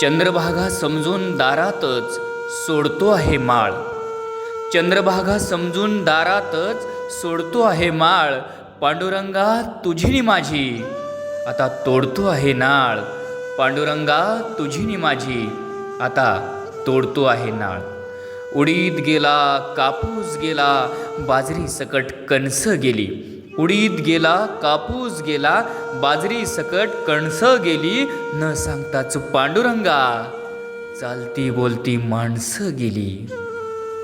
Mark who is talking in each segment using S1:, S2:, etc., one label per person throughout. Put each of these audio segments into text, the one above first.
S1: चंद्रभागा समजून दारातच सोडतो आहे माळ. चंद्रभागा समजून दारातच सोडतो आहे माळ. पांडुरंगा तुझी नि माझी आता तोडतो आहे नाळ. पांडुरंगा तुझी नि माझी आता तोडतो आहे नाळ. उडीद गेला कापूस गेला बाजरी सकट कणस गेली. उडीद गेला कापूस गेला बाजरी सकट कणस गेली न सांगताच पांडुरंगा. चालती बोलती माणसं गेली.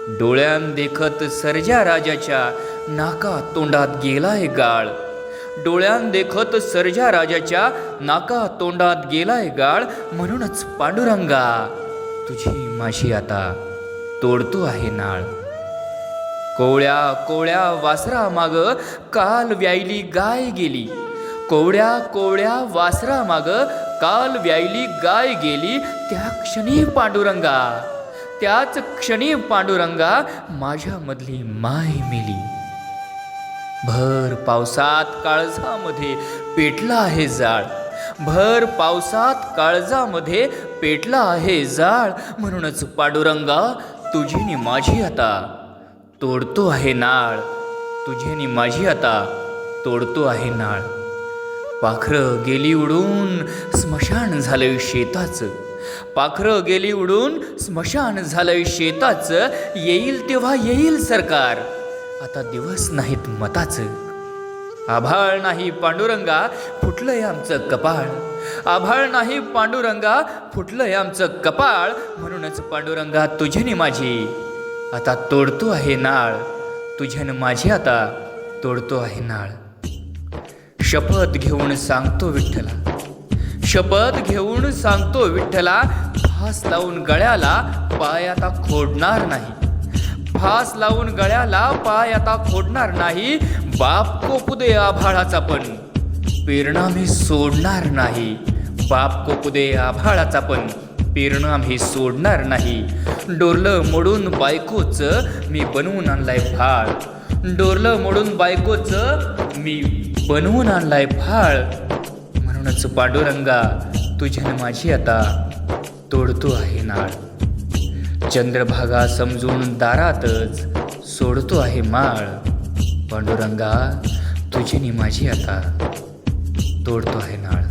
S1: डोळ्यान देखत सर्जा राजाच्या नाका तोंडात गेलाय गाळ. डोळ्यान देखत सर्जा राजाच्या नाका तोंडात गेलाय गाळ म्हणूनच पांडुरंगा. तुझी माझी आता तोडतो आहे नाळ. कोवळ्या कोवळ्या वासरा माग काल व्यायली गाय गेली. कोवळ्या कोवळ्या वासरा माग काल व्यायली गाय गेली त्या क्षणी पांडुरंगा. त्याच क्षणी पांडुरंगा माझ्यामधली माय मेली. भर पावसात काळजामध्ये पेटला आहे जाळ. भर पावसात काळजामध्ये पेटला आहे जाळ. म्हणूनच पांडुरंगा तुझी नि माझी आता. तोडतो आहे नाळ. तुझे नि माझी आता तोडतो आहे नाळ. पाखरं गेली उडून स्मशान झालंय शेताचं. पाखरं गेली उडून स्मशान झालंय शेताचं. येईल तेव्हा येईल सरकार. आता दिवस नाहीत मताचं. आभाळ नाही पांडुरंगा फुटलंय आमचं कपाळ. आभाळ नाही पांडुरंगा फुटलंय आमचं कपाळ. म्हणूनच पांडुरंगा तुझ्याने माझी आता तोडतो आहे नाळ. तुझ्यानं माझी आता तोडतो आहे नाळ. शपथ घेऊन सांगतो विठ्ठला. शपथ घेऊन सांगतो विठ्ठला फास लावून गळ्याला पाय आता खोडणार नाही. फास लावून गळ्याला पाय आता खोडणार नाही. बाप कोपुदे आभाळाचा पण. पेरणा मी सोडणार नाही. बाप कोपुदे आभाळाचा पण. पेरणं आम्ही सोडणार नाही. डोरलं मोडून बायकोच मी बनवून आणलाय फाळ डोरलं मोडून बायकोच मी बनवून आणलाय फाळ म्हणूनच पांडुरंगा तुझ्यानं माझी आता तोडतो आहे नाळ. चंद्रभागा समजून दारातच सोडतो आहे माळ. पांडुरंगा तुझी नि माझी आता तोडतो आहे नाळ.